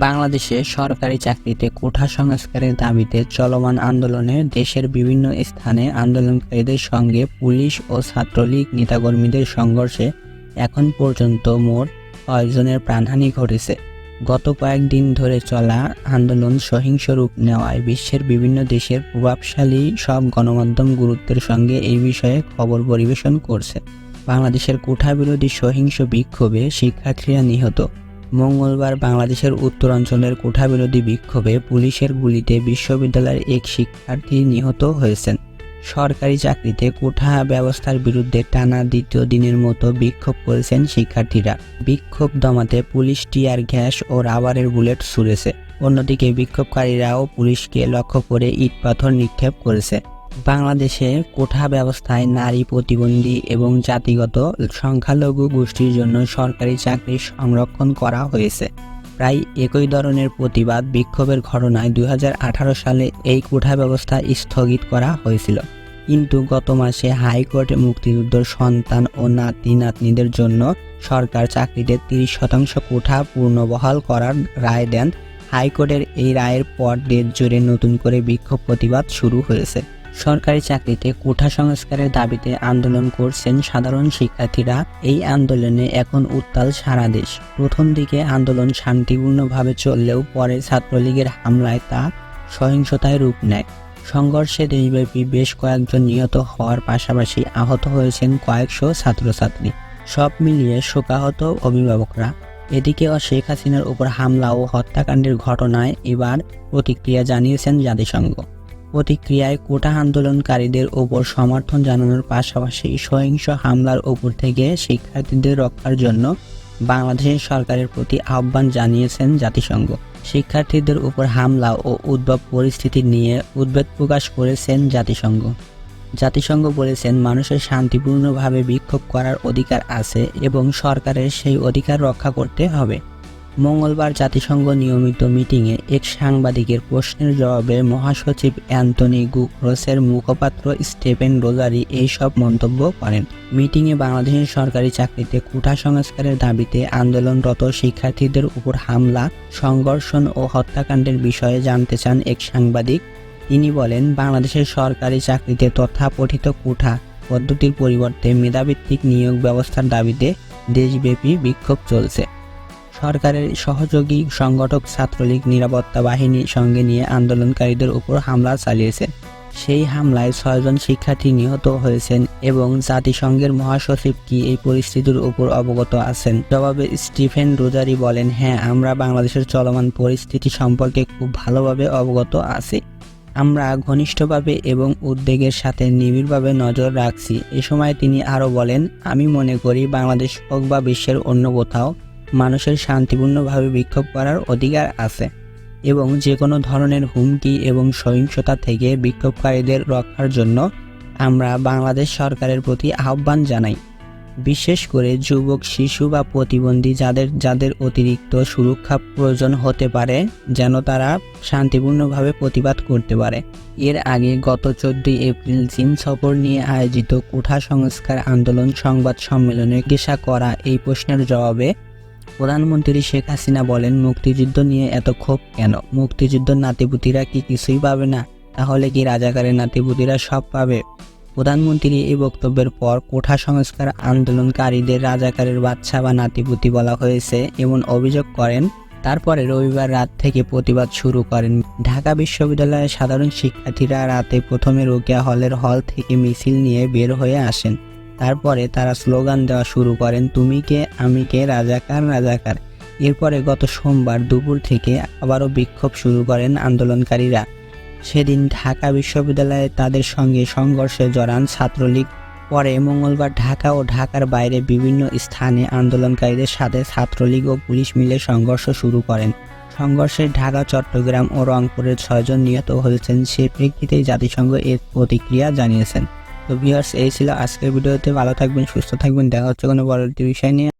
বাংলাদেশে সরকারি চাকরিতে কোঠা সংস্কারের দাবিতে চলমান আন্দোলনে দেশের বিভিন্ন স্থানে আন্দোলনকারীদের সঙ্গে পুলিশ ও ছাত্রলীগ নেতাকর্মীদের সংঘর্ষে এখন পর্যন্ত মোট কয়েকজনের প্রাণহানি ঘটেছে। গত কয়েকদিন ধরে চলা আন্দোলন সহিংস রূপ নেওয়ায় বিশ্বের বিভিন্ন দেশের প্রভাবশালী সব গণমাধ্যম গুরুত্বের সঙ্গে এই বিষয়ে খবর পরিবেশন করছে। বাংলাদেশের কোঠা বিরোধী সহিংস বিক্ষোভে শিক্ষার্থীরা নিহত। মঙ্গলবার বাংলাদেশের উত্তরাঞ্চলের কোঠা বিরোধী বিক্ষোভে পুলিশের গুলিতে বিশ্ববিদ্যালয়ের এক শিক্ষার্থী নিহত হয়েছেন। সরকারি চাকরিতে কোঠা ব্যবস্থার বিরুদ্ধে টানা দ্বিতীয় দিনের মতো বিক্ষোভ করেছেন শিক্ষার্থীরা। বিক্ষোভ দমাতে পুলিশ টিয়ার গ্যাস ও রাবারের বুলেট ছুড়েছে। অন্যদিকে বিক্ষোভকারীরাও পুলিশকে লক্ষ্য করে ইট পাথর নিক্ষেপ করেছে। বাংলাদেশে কোঠা ব্যবস্থায় নারী প্রতিবন্ধী এবং জাতিগত সংখ্যালঘু গোষ্ঠীর জন্য সরকারি চাকরি সংরক্ষণ করা হয়েছে। প্রায় একই ধরনের প্রতিবাদ বিক্ষোভের ঘটনায় দুই হাজার আঠারো সালে এই কোঠা ব্যবস্থা স্থগিত করা হয়েছিল। কিন্তু গত মাসে হাইকোর্টে মুক্তিযুদ্ধর সন্তান ও নাতি নাতনিদের জন্য সরকার চাকরিতে তিরিশ শতাংশ কোঠা পূর্ণবহাল করার রায় দেন। হাইকোর্টের এই রায়ের পর দেশ জুড়ে নতুন করে বিক্ষোভ প্রতিবাদ শুরু হয়েছে। সরকারি চাকরিতে কোঠা সংস্কারের দাবিতে আন্দোলন করছেন সাধারণ শিক্ষার্থীরা। এই আন্দোলনে এখন উত্তাল সারা দেশ। প্রথম দিকে আন্দোলন শান্তিপূর্ণভাবে চললেও পরে ছাত্রলীগের হামলায় তা সহিংসতায় রূপ নেয়। সংঘর্ষে দেশব্যাপী বেশ কয়েকজন নিহত হওয়ার পাশাপাশি আহত হয়েছেন কয়েকশো ছাত্রছাত্রী। সব মিলিয়ে শোকাহত অভিভাবকরা। এদিকে শেখ হাসিনার উপর হামলা ও হত্যাকাণ্ডের ঘটনায় এবার প্রতিক্রিয়া জানিয়েছেন জাতিসংঘ। প্রতিক্রিয়ায় কোটা আন্দোলনকারীদের ওপর সমর্থন জানানোর পাশাপাশি সহিংস হামলার ওপর থেকে শিক্ষার্থীদের রক্ষার জন্য বাংলাদেশের সরকারের প্রতি আহ্বান জানিয়েছেন জাতিসংঘ। শিক্ষার্থীদের উপর হামলা ও উদ্ভব পরিস্থিতি নিয়ে উদ্বেগ প্রকাশ করেছেন জাতিসংঘ। জাতিসংঘ বলেছেন, মানুষের শান্তিপূর্ণভাবে বিক্ষোভ করার অধিকার আছে এবং সরকারের সেই অধিকার রক্ষা করতে হবে। মঙ্গলবার জাতিসংঘ নিয়মিত মিটিংয়ে এক সাংবাদিকের প্রশ্নের জবাবে মহাসচিব অ্যান্টনি গুক্রসের মুখপাত্র স্টেফেন রোজারি এই সব মন্তব্য করেন। মিটিংয়ে বাংলাদেশের সরকারি চাকরিতে কোঠা সংস্কারের দাবিতে আন্দোলনরত শিক্ষার্থীদের উপর হামলা, সংঘর্ষণ ও হত্যাকাণ্ডের বিষয়ে জানতে চান এক সাংবাদিক। তিনি বলেন, বাংলাদেশের সরকারি চাকরিতে তথাপঠিত কোঠা পদ্ধতির পরিবর্তে মেধাভিত্তিক নিয়োগ ব্যবস্থার দাবিতে দেশব্যাপী বিক্ষোভ চলছে। সরকারের সহযোগী সংগঠক ছাত্রলীগ নিরাপত্তা বাহিনী সঙ্গে নিয়ে আন্দোলনকারীদের উপর হামলা চালিয়েছে। সেই হামলায় ছয়জন শিক্ষার্থী নিহত হয়েছেন এবং জাতিসংঘের মহাসচিব কি এই পরিস্থিতির উপর অবগত আছেন? জবাবে স্টিফেন রোজারি বলেন হ্যাঁ আমরা বাংলাদেশের চলমান পরিস্থিতি সম্পর্কে খুব ভালোভাবে অবগত আছি। আমরা ঘনিষ্ঠভাবে এবং উদ্বেগের সাথে নিবিড়ভাবে নজর রাখছি। এ সময় তিনি আরও বলেন, আমি মনে করি বাংলাদেশ হোক বা বিশ্বের অন্য কোথাও মানুষের শান্তিপূর্ণভাবে বিক্ষোভ করার অধিকার আছে এবং যে কোনো ধরনের হুমকি এবং সহিংসতা থেকে বিক্ষোভকারীদের রক্ষার জন্য আমরা বাংলাদেশ সরকারের প্রতি আহ্বান জানাই। বিশেষ করে যুবক, শিশু বা প্রতিবন্ধী যাদের যাদের অতিরিক্ত সুরক্ষা প্রয়োজন হতে পারে, যেন তারা শান্তিপূর্ণভাবে প্রতিবাদ করতে পারে। এর আগে গত চোদ্দই এপ্রিল চীন সফর নিয়ে আয়োজিত কোঠা সংস্কার আন্দোলন সংবাদ সম্মেলনে জিজ্ঞাসা করা এই প্রশ্নের জবাবে প্রধানমন্ত্রী শেখ হাসিনা বলেন, মুক্তিযুদ্ধ নিয়ে এত ক্ষোভ কেন? মুক্তিযুদ্ধ নাতিপুতিরা কি কিছুই পাবে না? তাহলে কি রাজাকারের নাতিপুতিরা সব পাবে? প্রধানমন্ত্রী এই বক্তব্যের পর কোঠা সংস্কার আন্দোলনকারীদের রাজাকারের বাচ্চা বা নাতিপুতি বলা হয়েছে এমন অভিযোগ করেন। তারপরে রবিবার রাত থেকে প্রতিবাদ শুরু করেন। ঢাকা বিশ্ববিদ্যালয়ের সাধারণ শিক্ষার্থীরা রাতে প্রথমে রোকেয়া হলের হল থেকে মিছিল নিয়ে বের হয়ে আসেন। তারপরে তারা স্লোগান দেওয়া শুরু করেন, তুমি কে? আমি কে? রাজাকার রাজাকার? এরপরে গত সোমবার দুপুর থেকে আবারও বিক্ষোভ শুরু করেন আন্দোলনকারীরা। সেদিন ঢাকা বিশ্ববিদ্যালয়ে তাদের সঙ্গে সংঘর্ষে জড়ান ছাত্রলীগ। পরে মঙ্গলবার ঢাকা ও ঢাকার বাইরে বিভিন্ন স্থানে আন্দোলনকারীদের সাথে ছাত্রলীগ ও পুলিশ মিলে সংঘর্ষ শুরু করেন। সংঘর্ষে ঢাকা, চট্টগ্রাম ও রংপুরের ছয়জন নিহত হয়েছেন। সে প্রেক্ষিতেই জাতিসংঘ এর প্রতিক্রিয়া জানিয়েছেন। তো ভিউয়ার্স এই ছিল আজকের ভিডিওতে। ভালো থাকবেন, সুস্থ থাকবেন। দেখা হচ্ছে কোনো পরবর্তী বিষয় নিয়ে।